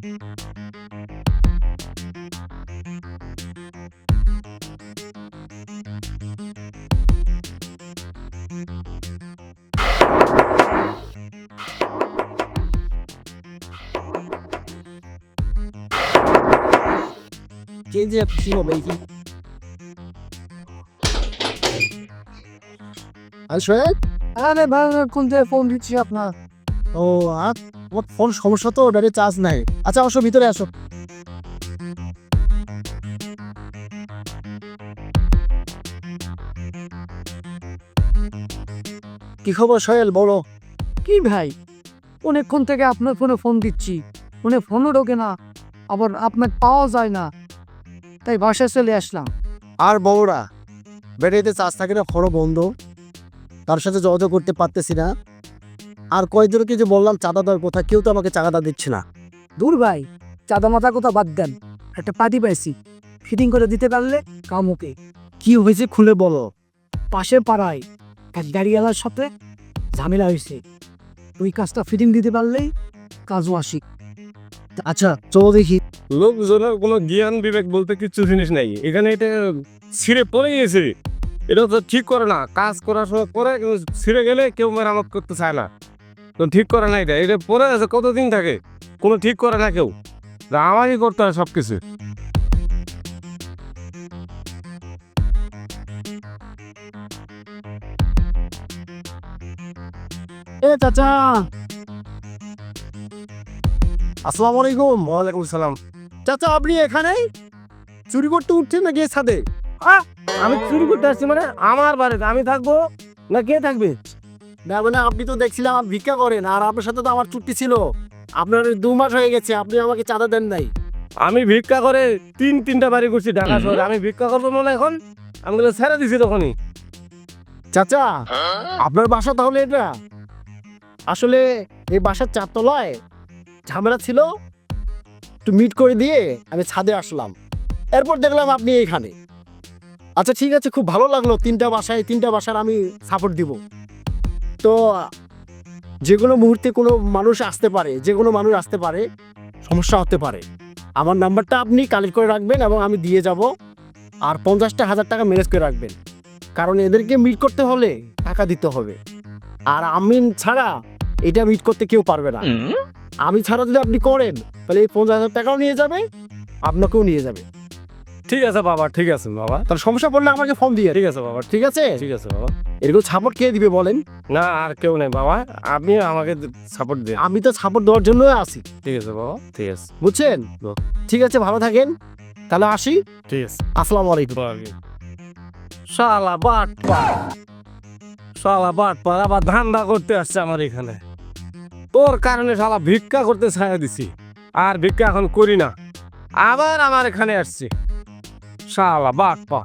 Geen zeker, zie je, mijn vriend. Als schrik? Aan de andere kunde van Lütjapna. ও আর? Phone সমস্যা তো? Charge নাই। আচ্ছা ভিতরে আসো। কি খবর সোহেল? বলো। কি ভাই? অনেকক্ষণ থেকে আপনার ফোনে ফোন দিচ্ছি। ফোনে ফোনও ঢোকে না। আবার আপনার পাওয়া যায় না। তাই বাসায় চলে আসলাম। আর বউরা ব্যাটারিতে চার্জ থাকে না ফোনও বন্ধ। তার সাথে যোগাযোগ করতে পারতেছি না। আর কয়েকজনকে যে বললাম চাঁদা দেওয়ার কথা কেউ তো আমাকে চাঁদা দিচ্ছে না। দূর ভাই চাঁদা মাথা কথা বাদ দেন। একটা পার্টি পাইছি। ফিটিং করে দিতে পারলে কামুকে কি হয়েছে খুলে বলো। পাশের পাড়ায় এক গাড়িওয়ালার সাথে ঝামেলা হয়েছে। ওই কাজটা ফিটিং দিতে পারলেই কাজও আসি। আচ্ছা চলো দেখি। লোকজনের কোনো জ্ঞান বিবেক বলতে কিছু জিনিস নাই। এখানে এটা ছিঁড়ে পড়ে গেছে। এটা তো ঠিক করে না। কাজ করার সময় করে কিন্তু ছিঁড়ে গেলে কেউ মেরামত করতে চায় না। ঠিক করে না এটা এটা পরে আছে কতদিন থাকে? কোনো ঠিক করে না কেউ। তা আমারই করতে হয় সব কিছু এ চাচা। আসসালামু আলাইকুম ওয়ালাইকুম সালাম। চাচা আপনি এখানে? চুরি করতে উঠছেন না গিয়ে ছাদে আমি চুরি করতে আসছি মানে আমার বাড়িতে। আমি থাকব না কে থাকবে? না মানে আপনি তো দেখছিলাম আপনি ভিক্ষা করেন আর আপনার সাথে তো আমার চুক্তি ছিল। আপনার দু মাস হয়ে গেছে আপনি আমাকে চাঁদা দেন নাই। আমি ভিক্ষা করে তিন তিনটা বাড়ি করছি ঢাকা শহরে। আমি ভিক্ষা করব মনে এখন? আমি গুলো ছেড়ে দিছি তখনই। চাচা আপনার বাসা তাহলে এটা? আসলে এই বাসার চারতলায় ঝামেলা ছিল একটু মিট করে দিয়ে আমি ছাদে আসলাম। এরপর দেখলাম আপনি এইখানে। আচ্ছা ঠিক আছে খুব ভালো লাগল তিনটা বাসায় তিনটা বাসার আমি সাপোর্ট দিব। তো যে কোনো মুহূর্তে কোনো মানুষ আসতে পারে যে কোনো মানুষ আসতে পারে সমস্যা হতে পারে। আমার নাম্বারটা আপনি কালেক্ট করে রাখবেন এবং আমি দিয়ে যাব আর পঞ্চাশটা হাজার টাকা ম্যানেজ করে রাখবেন। কারণ এদেরকে মিট করতে হলে টাকা দিতে হবে। আর আমি ছাড়া এটা মিট করতে কেউ পারবে না। আমি ছাড়া যদি আপনি করেন তাহলে এই পঞ্চাশ হাজার টাকাও নিয়ে যাবে আপনাকেও নিয়ে যাবে। ঠিক আছে বাবা ঠিক আছে বাবা। তাহলে সমস্যা পড়লে আমাকে ফোন দিয়ে। ঠিক আছে বাবা ঠিক আছে? ঠিক আছে বাবা। এরকম সাপোর্ট কে দিবে বলেন? না আর কেউ নেই বাবা। আপনি আমাকে সাপোর্ট দিন। আমি তো সাপোর্ট দেওয়ার জন্য আছি। ঠিক আছে বাবা ঠিক আছে। বুঝছেন? ঠিক আছে ভালো থাকেন। তাহলে আসি। ঠিক আছে। আসসালামু আলাইকুম। শালা বাট শালা বাট পার আবার ধান্দা করতে আসছে আমার এখানে। তোর কারণে শালা ভিক্ষা করতে ছায়া দিছি। আর ভিক্ষা এখন করি না। আবার আমার এখানে আসছে। শালা বাট পা